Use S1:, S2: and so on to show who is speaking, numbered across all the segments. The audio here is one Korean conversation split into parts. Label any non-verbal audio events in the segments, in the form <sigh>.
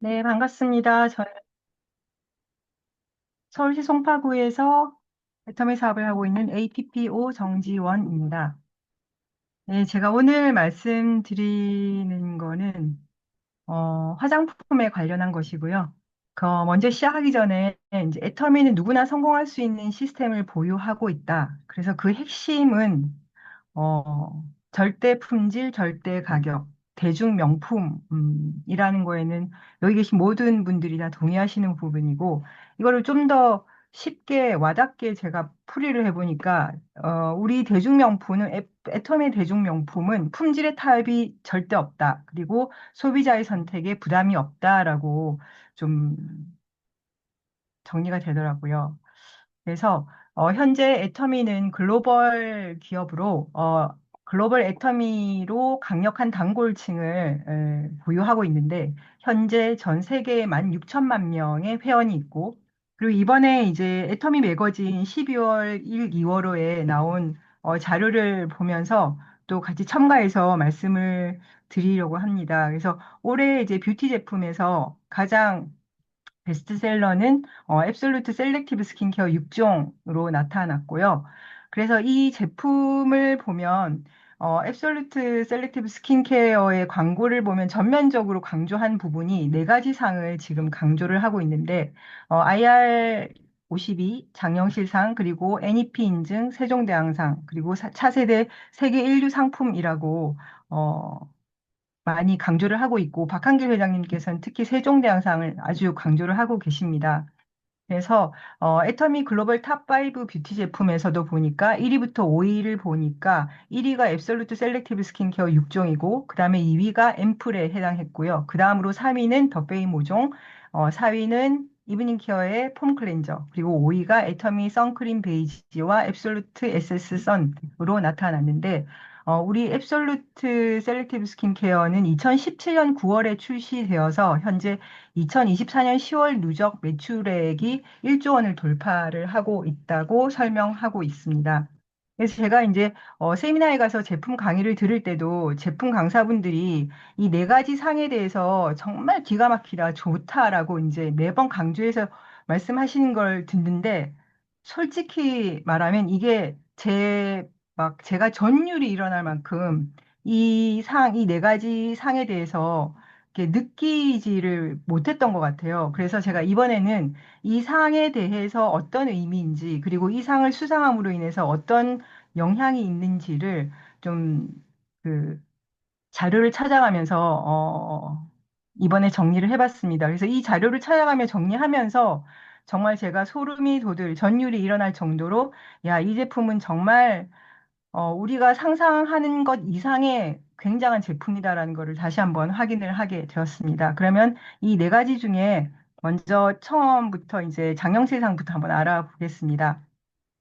S1: 네, 반갑습니다. 저는 서울시 송파구에서 애터미 사업을 하고 있는 APPO 정지원입니다. 네, 제가 오늘 말씀드리는 거는 어, 화장품에 관련한 것이고요. 그 먼저 시작하기 전에 이제 애터미는 누구나 성공할 수 있는 시스템을 보유하고 있다. 그래서 그 핵심은 어, 절대 품질, 절대 가격, 대중 명품이라는 거에는 여기 계신 모든 분들이 다 동의하시는 부분이고, 이거를 좀 더 쉽게 와닿게 제가 풀이를 해보니까, 어, 우리 대중 명품은, 애- 애터미의 대중 명품은 품질의 타협이 절대 없다. 그리고 소비자의 선택에 부담이 없다라고 좀 정리가 되더라고요. 그래서 어, 현재 애터미는 글로벌 기업으로 어, 글로벌 애터미로 강력한 단골층을 에, 보유하고 있는데 현재 전 세계에 16,000만 명의 회원이 있고 그리고 이번에 이제 애터미 매거진 12월 1, 2월호에 나온 어, 자료를 보면서 또 같이 첨가해서 말씀을 드리려고 합니다. 그래서 올해 이제 뷰티 제품에서 가장 베스트셀러는 어, 앱솔루트 셀렉티브 스킨케어 6종으로 나타났고요. 그래서 이 제품을 보면 어, 앱솔루트 셀렉티브 스킨케어의 광고를 보면 전면적으로 강조한 부분이 네 가지 상을 지금 강조를 하고 있는데 어, IR 52 장영실상 그리고 NEP 인증 세종대왕상 그리고 사- 차세대 세계 인류 상품이라고 어, 많이 강조를 하고 있고 박한길 회장님께서는 특히 세종대왕상을 아주 강조를 하고 계십니다. 그래서 어, 애터미 글로벌 탑5 뷰티 제품에서도 보니까 1위부터 5위를 보니까 1위가 앱솔루트 셀렉티브 스킨케어 6종이고 그 다음에 2위가 앰플에 해당했고요. 그 다음으로 3위는 더베이 모종, 어, 4위는 이브닝 케어의 폼 클렌저, 그리고 5위가 애터미 선크림 베이지와 앱솔루트 에세스 선으로 나타났는데 어, 우리 앱솔루트 셀렉티브 스킨케어는 2017년 9월에 출시되어서 현재 2024년 10월 누적 매출액이 1조 원을 돌파를 하고 있다고 설명하고 있습니다. 그래서 제가 이제 어, 세미나에 가서 제품 강의를 들을 때도 제품 강사분들이 이 네 가지 상에 대해서 정말 기가 막히다, 좋다라고 이제 매번 강조해서 말씀하시는 걸 듣는데 솔직히 말하면 이게 제 막 제가 전율이 일어날 만큼 이 상, 이 네 가지 상에 대해서 느끼지를 못했던 것 같아요. 그래서 제가 이번에는 이 상에 대해서 어떤 의미인지, 그리고 이 상을 수상함으로 인해서 어떤 영향이 있는지를 좀 그 자료를 찾아가면서 어, 이번에 정리를 해봤습니다. 그래서 이 자료를 찾아가며 정리하면서 정말 제가 소름이 돋을 전율이 일어날 정도로 야, 이 제품은 정말 어, 우리가 상상하는 것 이상의 굉장한 제품이다라는 것을 다시 한번 확인을 하게 되었습니다. 그러면 이 네 가지 중에 먼저 처음부터 이제 장영실 상부터 한번 알아보겠습니다.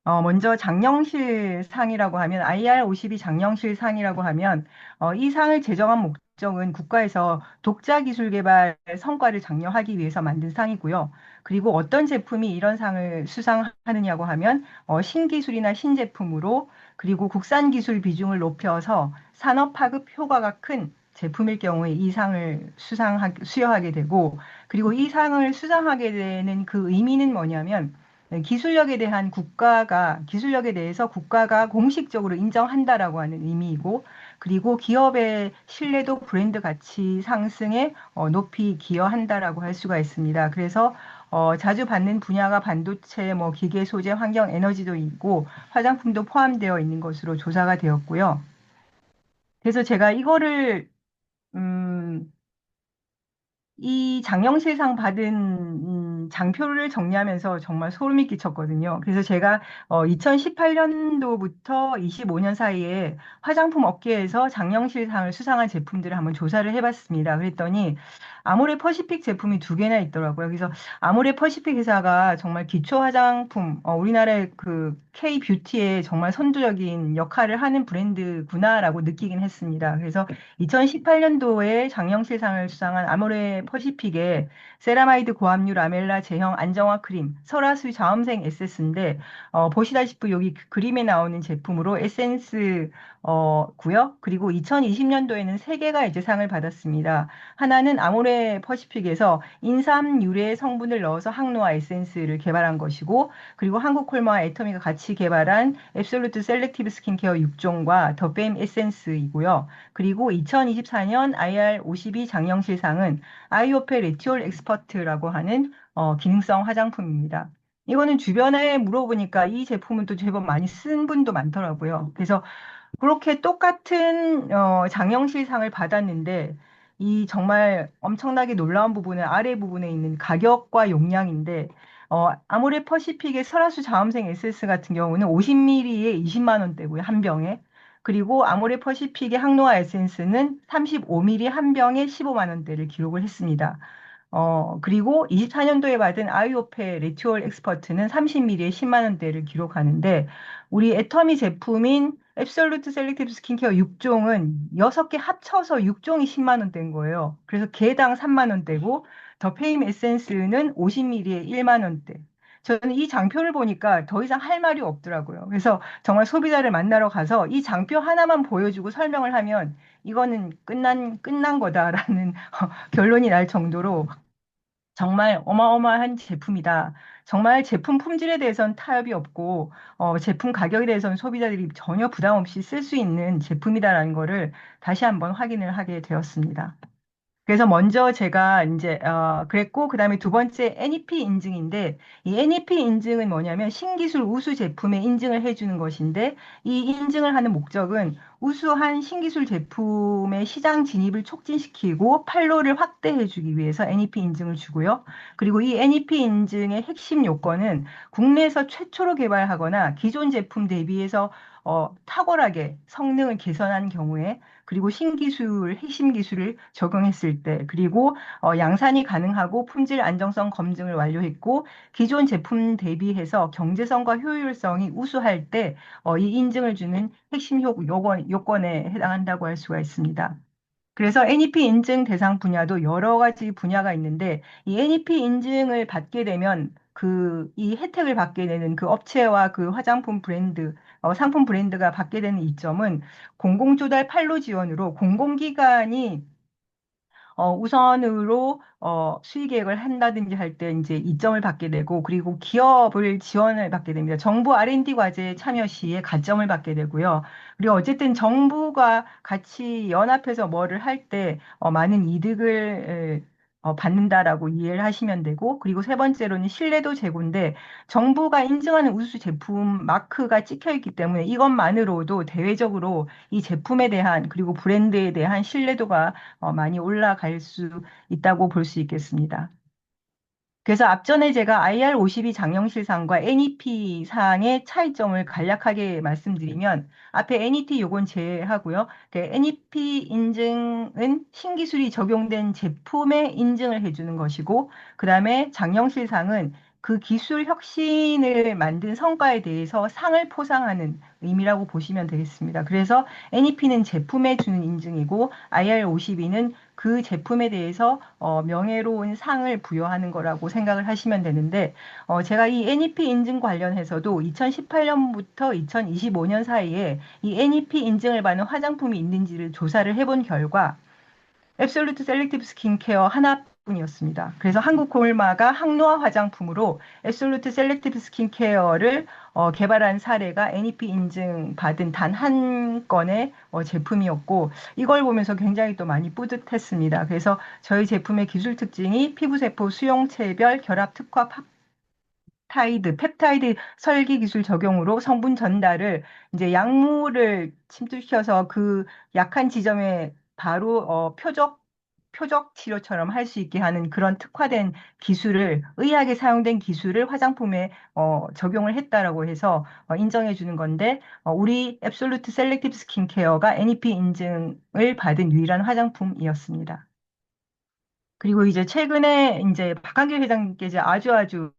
S1: 어, 먼저 장영실 상이라고 하면 IR52 장영실 상이라고 하면 어, 이 상을 제정한 목적은 국가에서 독자 기술 개발 성과를 장려하기 위해서 만든 상이고요. 그리고 어떤 제품이 이런 상을 수상하느냐고 하면 어, 신기술이나 신제품으로 그리고 국산 기술 비중을 높여서 산업 파급 효과가 큰 제품일 경우에 이 상을 수상하, 수여하게 되고 그리고 이 상을 수상하게 되는 그 의미는 뭐냐면 네, 기술력에 대한 국가가, 기술력에 대해서 국가가 공식적으로 인정한다라고 하는 의미이고, 그리고 기업의 신뢰도 브랜드 가치 상승에 어, 높이 기여한다라고 할 수가 있습니다. 그래서 어, 자주 받는 분야가 반도체, 뭐 기계 소재, 환경, 에너지도 있고, 화장품도 포함되어 있는 것으로 조사가 되었고요. 그래서 제가 이거를 음, 이 장영실상 받은 음, 장표를 정리하면서 정말 소름이 끼쳤거든요. 그래서 제가 어, 2018년도부터 25년 사이에 화장품 업계에서 장영실상을 수상한 제품들을 한번 조사를 해봤습니다. 그랬더니 아모레 퍼시픽 제품이 두 개나 있더라고요. 그래서 아모레 퍼시픽 회사가 정말 기초 화장품, 어, 우리나라의 그 K 뷰티에 정말 선두적인 역할을 하는 브랜드구나라고 느끼긴 했습니다. 그래서 2018년도에 장영실상을 수상한 아모레 퍼시픽의 세라마이드 고함유 라멜라 제형 안정화 크림, 설화수 자음생 에센스인데 어, 보시다시피 여기 그 그림에 나오는 제품으로 에센스 어, 고요. 그리고 2020년도에는 세 개가 이제 상을 받았습니다. 하나는 아모레 퍼시픽에서 인삼 유래 성분을 넣어서 항노화 에센스를 개발한 것이고, 그리고 한국 콜마와 애터미가 같이 개발한 앱솔루트 셀렉티브 스킨케어 6종과 더페임 에센스이고요. 그리고 2024년 IR52 장영실상은 아이오페 레티올 엑스퍼트라고 하는 어, 기능성 화장품입니다. 이거는 주변에 물어보니까 이 제품은 또 제법 많이 쓴 분도 많더라고요. 그래서 그렇게 똑같은 어, 장영실상을 받았는데 이 정말 엄청나게 놀라운 부분은 아래 부분에 있는 가격과 용량인데 어, 아모레 퍼시픽의 설화수 자음생 에센스 같은 경우는 50ml에 20만 원대고요, 한 병에. 그리고 아모레 퍼시픽의 항노화 에센스는 35ml 한 병에 15만 원대를 기록을 했습니다. 어, 그리고 24년도에 받은 아이오페 레티올 엑스퍼트는 30ml에 10만 원대를 기록하는데 우리 애터미 제품인 앱솔루트 셀렉티브 스킨케어 6종은 6개 합쳐서 6종이 10만 원대인 거예요. 그래서 개당 3만 원대고 더 페임 에센스는 50ml에 1만 원대. 저는 이 장표를 보니까 더 이상 할 말이 없더라고요. 그래서 정말 소비자를 만나러 가서 이 장표 하나만 보여주고 설명을 하면 이거는 끝난, 끝난 거다라는 <laughs> 결론이 날 정도로 정말 어마어마한 제품이다. 정말 제품 품질에 대해서는 타협이 없고, 어, 제품 가격에 대해서는 소비자들이 전혀 부담 없이 쓸 수 있는 제품이다라는 거를 다시 한번 확인을 하게 되었습니다. 그래서 먼저 제가 이제 어 그랬고 그다음에 두 번째 NEP 인증인데 이 NEP 인증은 뭐냐면 신기술 우수 제품에 인증을 해주는 것인데 이 인증을 하는 목적은 우수한 신기술 제품의 시장 진입을 촉진시키고 판로를 확대해주기 위해서 NEP 인증을 주고요. 그리고 이 NEP 인증의 핵심 요건은 국내에서 최초로 개발하거나 기존 제품 대비해서 어, 탁월하게 성능을 개선한 경우에 그리고 신기술, 핵심 기술을 적용했을 때, 그리고 어, 양산이 가능하고 품질 안정성 검증을 완료했고, 기존 제품 대비해서 경제성과 효율성이 우수할 때, 어, 이 인증을 주는 핵심 효, 요건, 요건에 해당한다고 할 수가 있습니다. 그래서 NEP 인증 대상 분야도 여러 가지 분야가 있는데, 이 NEP 인증을 받게 되면 그, 이 혜택을 받게 되는 그 업체와 그 화장품 브랜드, 어, 상품 브랜드가 받게 되는 이점은 공공조달 판로 지원으로 공공기관이 어, 우선으로 어, 수의 계획을 한다든지 할 때 이제 이점을 받게 되고 그리고 기업을 지원을 받게 됩니다. 정부 R&D 과제에 참여 시에 가점을 받게 되고요. 그리고 어쨌든 정부가 같이 연합해서 뭐를 할때 어, 많은 이득을 받는다라고 이해를 하시면 되고, 그리고 세 번째로는 신뢰도 제고인데, 정부가 인증하는 우수 제품 마크가 찍혀 있기 때문에 이것만으로도 대외적으로 이 제품에 대한, 그리고 브랜드에 대한 신뢰도가 어, 많이 올라갈 수 있다고 볼 수 있겠습니다. 그래서 앞전에 제가 IR52 장영실상과 NEP 상의 차이점을 간략하게 말씀드리면 앞에 NET 요건 제외하고요. 그 NEP 인증은 신기술이 적용된 제품에 인증을 해주는 것이고 그 다음에 장영실상은 그 기술 혁신을 만든 성과에 대해서 상을 포상하는 의미라고 보시면 되겠습니다. 그래서 NEP는 제품에 주는 인증이고 IR52는 그 제품에 대해서 어, 명예로운 상을 부여하는 거라고 생각을 하시면 되는데 어, 제가 이 NEP 인증 관련해서도 2018년부터 2025년 사이에 이 NEP 인증을 받는 화장품이 있는지를 조사를 해본 결과 앱솔루트 셀렉티브 스킨케어 하나 뿐 이었습니다. 그래서 한국 콜마가 항노화 화장품으로 앱솔루트 셀렉티브 스킨케어를 어, 개발한 사례가 NEP 인증 받은 단 한 건의 어, 제품이었고 이걸 보면서 굉장히 또 많이 뿌듯했습니다. 그래서 저희 제품의 기술 특징이 피부세포 수용체별 결합 특화 타이드, 펩타이드 설기 기술 적용으로 성분 전달을 이제 약물을 침투시켜서 그 약한 지점에 바로 어, 표적 표적 치료처럼 할 수 있게 하는 그런 특화된 기술을 의학에 사용된 기술을 화장품에 어, 적용을 했다라고 해서 어, 인정해 주는 건데 어, 우리 앱솔루트 셀렉티브 스킨케어가 NEP 인증을 받은 유일한 화장품이었습니다. 그리고 이제 최근에 이제 박한길 회장님께서 아주 아주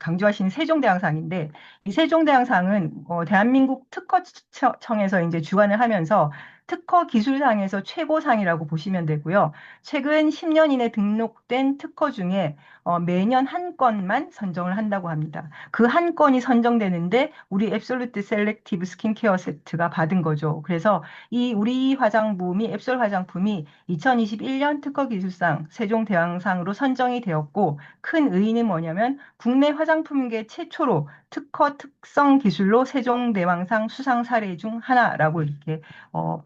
S1: 강조하신 세종대왕상인데 이 세종대왕상은 어, 대한민국 특허청에서 이제 주관을 하면서 특허 기술상에서 최고상이라고 보시면 되고요. 최근 10년 이내 등록된 특허 중에 어, 매년 한 건만 선정을 한다고 합니다. 그 한 건이 선정되는데 우리 앱솔루트 셀렉티브 스킨케어 세트가 받은 거죠. 그래서 이 우리 화장품이 앱솔 화장품이 2021년 특허 기술상 세종대왕상으로 선정이 되었고 큰 의의는 뭐냐면 국내 화장품계 최초로 특허 특성 기술로 세종대왕상 수상 사례 중 하나라고 이렇게 어,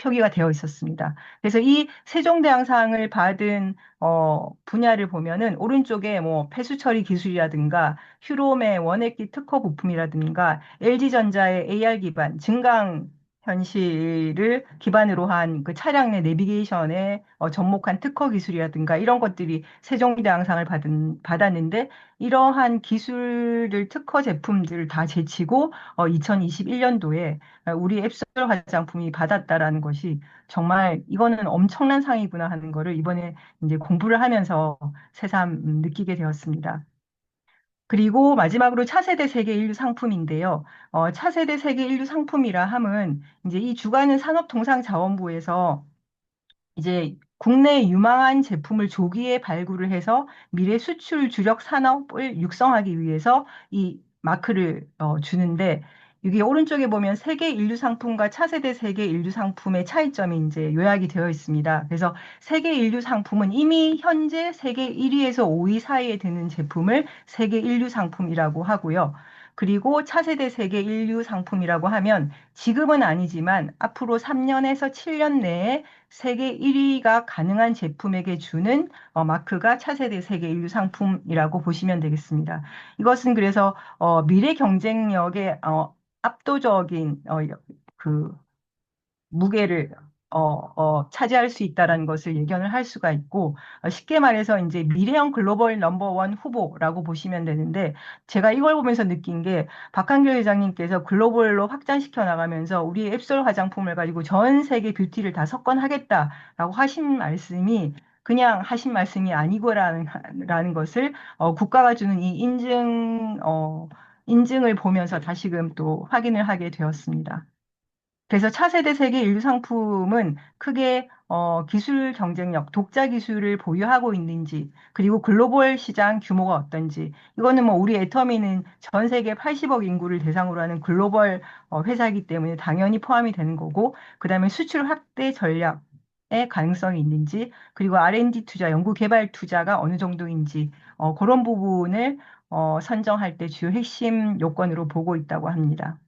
S1: 표기가 되어 있었습니다. 그래서 이 세종대왕상을 받은 어, 분야를 보면은 오른쪽에 뭐 폐수 처리 기술이라든가 휴롬의 원액기 특허 부품이라든가 LG전자의 AR 기반 증강 현실을 기반으로 한 그 차량 내 내비게이션에 어, 접목한 특허 기술이라든가 이런 것들이 세종대왕상을 받은, 받았는데 이러한 기술을 특허 제품들을 다 제치고 어, 2021년도에 우리 앱솔 화장품이 받았다라는 것이 정말 이거는 엄청난 상이구나 하는 거를 이번에 이제 공부를 하면서 새삼 느끼게 되었습니다. 그리고 마지막으로 차세대 세계 인류 상품인데요. 어, 차세대 세계 인류 상품이라 함은 이제 이 주관은 산업통상자원부에서 이제 국내 유망한 제품을 조기에 발굴을 해서 미래 수출 주력 산업을 육성하기 위해서 이 마크를 어, 주는데 여기 오른쪽에 보면 세계 인류 상품과 차세대 세계 인류 상품의 차이점이 이제 요약이 되어 있습니다. 그래서 세계 인류 상품은 이미 현재 세계 1위에서 5위 사이에 드는 제품을 세계 인류 상품이라고 하고요. 그리고 차세대 세계 인류 상품이라고 하면 지금은 아니지만 앞으로 3년에서 7년 내에 세계 1위가 가능한 제품에게 주는 어, 마크가 차세대 세계 인류 상품이라고 보시면 되겠습니다. 이것은 그래서 어, 미래 경쟁력의 어, 압도적인 어, 그 무게를 어, 어, 차지할 수 있다라는 것을 예견을 할 수가 있고 어, 쉽게 말해서 이제 미래형 글로벌 넘버원 후보라고 보시면 되는데 제가 이걸 보면서 느낀 게 박한길 회장님께서 글로벌로 확장시켜 나가면서 우리 앱솔 화장품을 가지고 전 세계 뷰티를 다 석권하겠다라고 하신 말씀이 그냥 하신 말씀이 아니고라는 라는 것을 어, 국가가 주는 이 인증 어, 인증을 보면서 다시금 또 확인을 하게 되었습니다. 그래서 차세대 세계 인류 상품은 크게 어, 기술 경쟁력, 독자 기술을 보유하고 있는지, 그리고 글로벌 시장 규모가 어떤지, 이거는 뭐 우리 애터미는 전 세계 80억 인구를 대상으로 하는 글로벌 어, 회사이기 때문에 당연히 포함이 되는 거고, 그 다음에 수출 확대 전략 의 가능성이 있는지, 그리고 R&D 투자, 연구 개발 투자가 어느 정도인지, 어, 그런 부분을 어, 선정할 때 주요 핵심 요건으로 보고 있다고 합니다.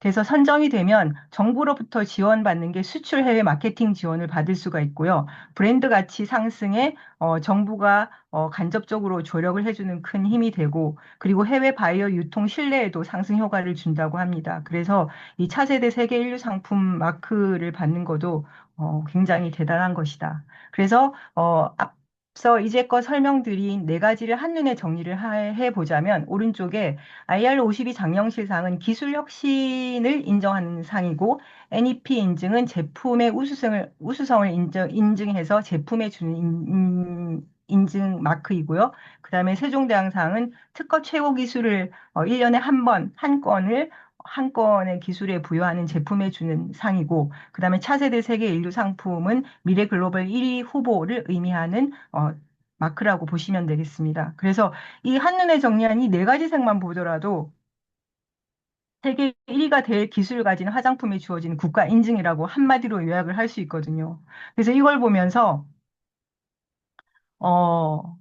S1: 그래서 선정이 되면 정부로부터 지원받는 게 수출 해외 마케팅 지원을 받을 수가 있고요. 브랜드 가치 상승에 어, 정부가 어, 간접적으로 조력을 해주는 큰 힘이 되고 그리고 해외 바이오 유통 신뢰에도 상승 효과를 준다고 합니다. 그래서 이 차세대 세계 인류 상품 마크를 받는 것도 어, 굉장히 대단한 것이다. 그래서 어, 앞 서 이제껏 설명드린 네 가지를 한눈에 정리를 해 보자면 오른쪽에 IR52 장영실 상은 기술 혁신을 인정하는 상이고 NEP 인증은 제품의 우수성을 우수성을 인정, 인증해서 제품에 주는 인, 인증 마크이고요. 그 다음에 세종대왕상은 특허 최고 기술을 어, 1년에 한 번, 한 건을 한 건의 기술에 부여하는 제품에 주는 상이고, 그 다음에 차세대 세계 인류 상품은 미래 글로벌 1위 후보를 의미하는 어, 마크라고 보시면 되겠습니다. 그래서 이 한눈에 정리한 이 네 가지 색만 보더라도 세계 1위가 될 기술을 가진 화장품에 주어진 국가 인증이라고 한마디로 요약을 할 수 있거든요. 그래서 이걸 보면서 어,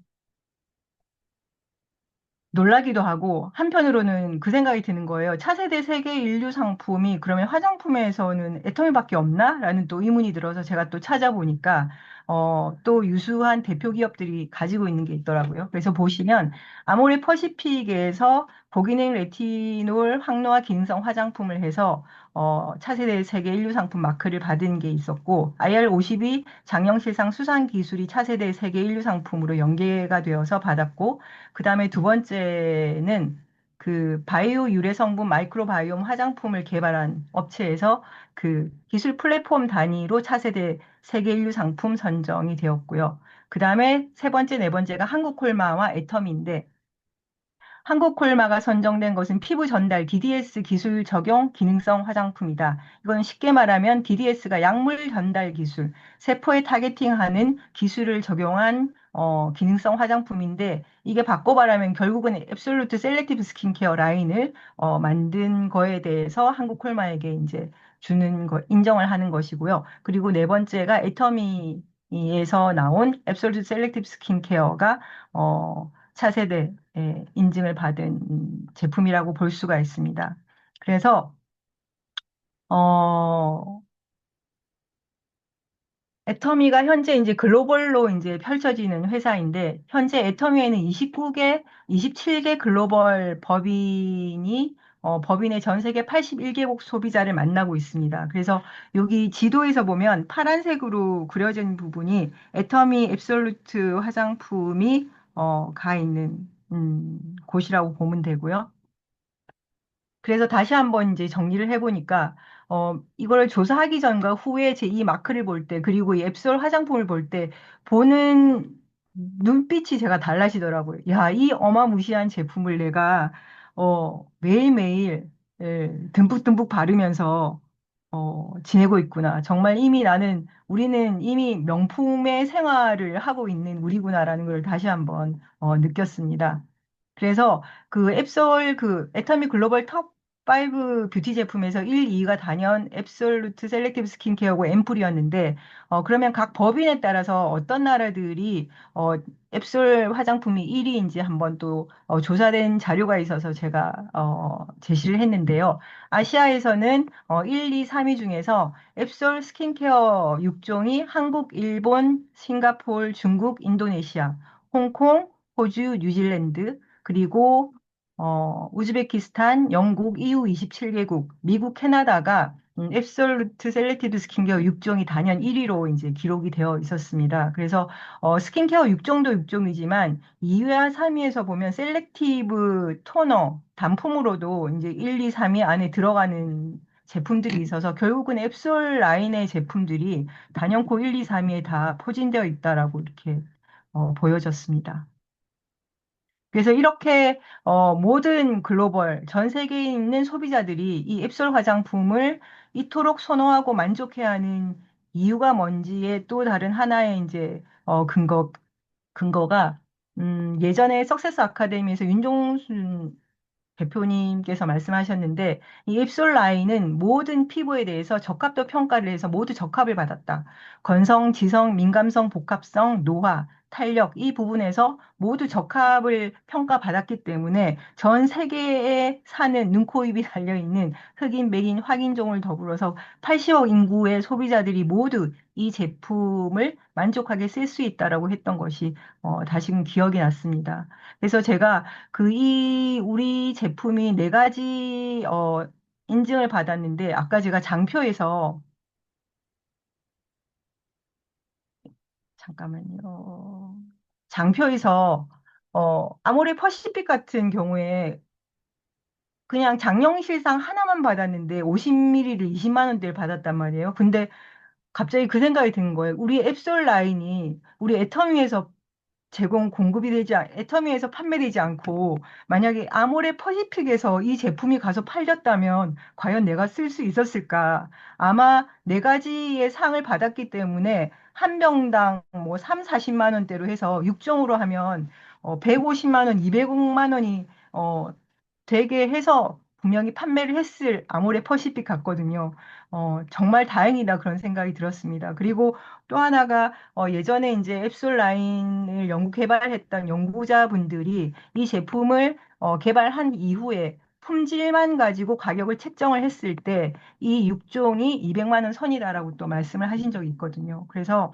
S1: 놀라기도 하고 한편으로는 그 생각이 드는 거예요. 차세대 세계 인류 상품이 그러면 화장품에서는 애터미밖에 없나? 라는 또 의문이 들어서 제가 또 찾아보니까 어, 또 유수한 대표 기업들이 가지고 있는 게 있더라고요. 그래서 보시면 아모레 퍼시픽에서 고기능 레티놀 항노화 기능성 화장품을 해서 어, 차세대 세계 인류 상품 마크를 받은 게 있었고 IR52 장영실상 수상 기술이 차세대 세계 인류 상품으로 연계가 되어서 받았고 그 다음에 두 번째는 그 바이오 유래 성분 마이크로바이옴 화장품을 개발한 업체에서 그 기술 플랫폼 단위로 차세대 세계 인류 상품 선정이 되었고요. 그 다음에 세 번째, 네 번째가 한국콜마와 애텀인데 한국콜마가 선정된 것은 피부 전달 DDS 기술 적용 기능성 화장품이다. 이건 쉽게 말하면 DDS가 약물 전달 기술, 세포에 타겟팅하는 기술을 적용한 어, 기능성 화장품인데 이게 바꿔 말하면 결국은 앱솔루트 셀렉티브 스킨케어 라인을 어, 만든 거에 대해서 한국콜마에게 이제 주는 거, 인정을 하는 것이고요. 그리고 네 번째가 애터미에서 나온 앱솔루트 셀렉티브 스킨케어가 어, 차세대 예, 인증을 받은 제품이라고 볼 수가 있습니다. 그래서 어, 애터미가 현재 이제 글로벌로 이제 펼쳐지는 회사인데 현재 애터미에는 29개, 27개 글로벌 법인이 어, 법인의 전 세계 81개국 소비자를 만나고 있습니다. 그래서 여기 지도에서 보면 파란색으로 그려진 부분이 애터미 앱솔루트 화장품이 어, 가 있는 음, 곳이라고 보면 되고요. 그래서 다시 한번 이제 정리를 해보니까, 어, 이거를 조사하기 전과 후에 제 이 마크를 볼 때, 그리고 이 앱솔 화장품을 볼 때, 보는 눈빛이 제가 달라지더라고요. 야, 이 어마무시한 제품을 내가, 어, 매일매일, 예, 듬뿍듬뿍 바르면서, 어, 지내고 있구나. 정말 이미 나는, 우리는 이미 명품의 생활을 하고 있는 우리구나라는 걸 다시 한번, 어, 느꼈습니다. 그래서 그 앱솔 그 애터미 글로벌 톱5 뷰티 제품에서 1, 2가 단연 앱솔루트 셀렉티브 스킨케어고 앰플이었는데 어 그러면 각 법인에 따라서 어떤 나라들이 어 앱솔 화장품이 1위인지 한번 또 어, 조사된 자료가 있어서 제가 어 제시를 했는데요. 아시아에서는 어 1, 2, 3위 중에서 앱솔 스킨케어 6종이 한국, 일본, 싱가포르, 중국, 인도네시아, 홍콩, 호주, 뉴질랜드 그리고 어, 우즈베키스탄, 영국, EU 27개국, 미국, 캐나다가 음, 앱솔루트 셀렉티드 스킨케어 6종이 단연 1위로 이제 기록이 되어 있었습니다. 그래서 어, 스킨케어 6종도 6종이지만 2위와 3위에서 보면 셀렉티브 토너 단품으로도 이제 1, 2, 3위 안에 들어가는 제품들이 있어서 결국은 앱솔 라인의 제품들이 단연코 1, 2, 3위에 다 포진되어 있다라고 이렇게 어, 보여졌습니다. 그래서 이렇게 어, 모든 글로벌 전 세계에 있는 소비자들이 이 앱솔 화장품을 이토록 선호하고 만족해야 하는 이유가 뭔지의 또 다른 하나의 이제 어, 근거 근거가 음, 예전에 석세스 아카데미에서 윤종순 대표님께서 말씀하셨는데 이 앱솔 라인은 모든 피부에 대해서 적합도 평가를 해서 모두 적합을 받았다. 건성, 지성, 민감성, 복합성, 노화, 탄력 이 부분에서 모두 적합을 평가받았기 때문에 전 세계에 사는 눈, 코, 입이 달려있는 흑인, 백인, 확인종을 더불어서 80억 인구의 소비자들이 모두 이 제품을 만족하게 쓸 수 있다라고 했던 것이 어, 다시금 기억이 났습니다. 그래서 제가 그 이 우리 제품이 네 가지 어, 인증을 받았는데 아까 제가 장표에서 잠깐만요. 장표에서 어, 아모레 퍼시픽 같은 경우에 그냥 장영실상 하나만 받았는데 50ml를 20만 원대를 받았단 말이에요. 근데 갑자기 그 생각이 든 거예요. 우리 앱솔 라인이 우리 애터미에서 제공 공급이 되지 않, 애터미에서 판매되지 않고 만약에 아모레 퍼시픽에서 이 제품이 가서 팔렸다면 과연 내가 쓸 수 있었을까? 아마 네 가지의 상을 받았기 때문에 한 병당 뭐 3, 40만 원대로 해서 6종으로 하면 어 150만 원, 200만 원이 어 되게 해서 분명히 판매를 했을 아모레 퍼시픽 같거든요. 어, 정말 다행이다 그런 생각이 들었습니다. 그리고 또 하나가 어, 예전에 이제 앱솔 라인을 연구 개발했던 연구자분들이 이 제품을 어, 개발한 이후에 품질만 가지고 가격을 책정을 했을 때이 6종이 200만 원 선이다라고 또 말씀을 하신 적이 있거든요. 그래서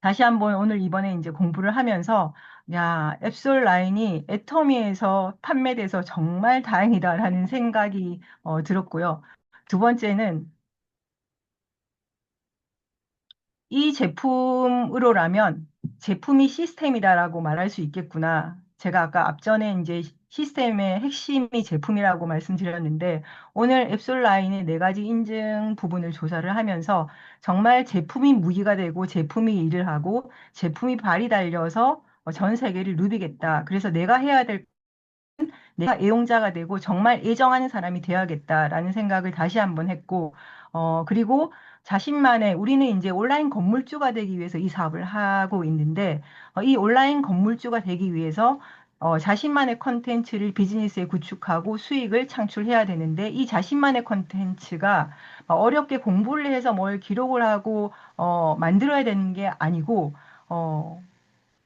S1: 다시 한번 오늘 이번에 이제 공부를 하면서 야, 앱솔 라인이 애터미에서 판매돼서 정말 다행이다라는 생각이 어, 들었고요. 두 번째는 이 제품으로라면 제품이 시스템이다라고 말할 수 있겠구나. 제가 아까 앞전에 이제 시스템의 핵심이 제품이라고 말씀드렸는데 오늘 앱솔 라인의 네 가지 인증 부분을 조사를 하면서 정말 제품이 무기가 되고 제품이 일을 하고 제품이 발이 달려서 전 세계를 누비겠다. 그래서 내가 해야 될 내가 애용자가 되고 정말 애정하는 사람이 되어야겠다라는 생각을 다시 한번 했고, 어, 그리고 자신만의 우리는 이제 온라인 건물주가 되기 위해서 이 사업을 하고 있는데, 어, 이 온라인 건물주가 되기 위해서 어, 자신만의 컨텐츠를 비즈니스에 구축하고 수익을 창출해야 되는데 이 자신만의 컨텐츠가 어렵게 공부를 해서 뭘 기록을 하고 어, 만들어야 되는 게 아니고 어,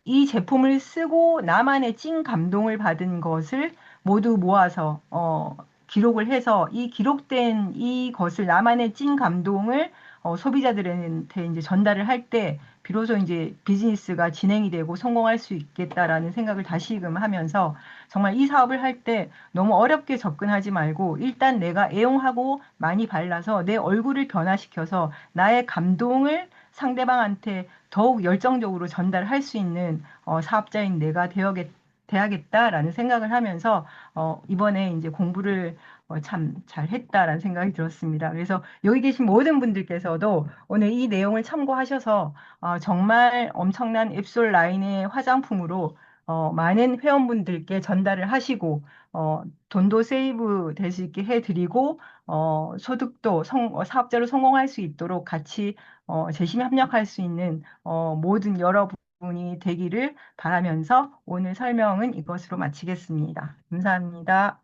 S1: 이 제품을 쓰고 나만의 찐 감동을 받은 것을 모두 모아서 어, 기록을 해서 이 기록된 이것을 나만의 찐 감동을 어, 소비자들한테 이제 전달을 할 때 비로소 이제 비즈니스가 진행이 되고 성공할 수 있겠다라는 생각을 다시금 하면서 정말 이 사업을 할 때 너무 어렵게 접근하지 말고 일단 내가 애용하고 많이 발라서 내 얼굴을 변화시켜서 나의 감동을 상대방한테 더욱 열정적으로 전달할 수 있는 어, 사업자인 내가 되어겠, 돼야겠다라는 생각을 하면서 어, 이번에 이제 공부를 어, 참 잘했다라는 생각이 들었습니다. 그래서 여기 계신 모든 분들께서도 오늘 이 내용을 참고하셔서 어, 정말 엄청난 앱솔 라인의 화장품으로 어, 많은 회원분들께 전달을 하시고 어, 돈도 세이브 될 수 있게 해드리고 어, 소득도 성, 어, 사업자로 성공할 수 있도록 같이 어, 재심에 협력할 수 있는 어, 모든 여러분이 되기를 바라면서 오늘 설명은 이것으로 마치겠습니다. 감사합니다.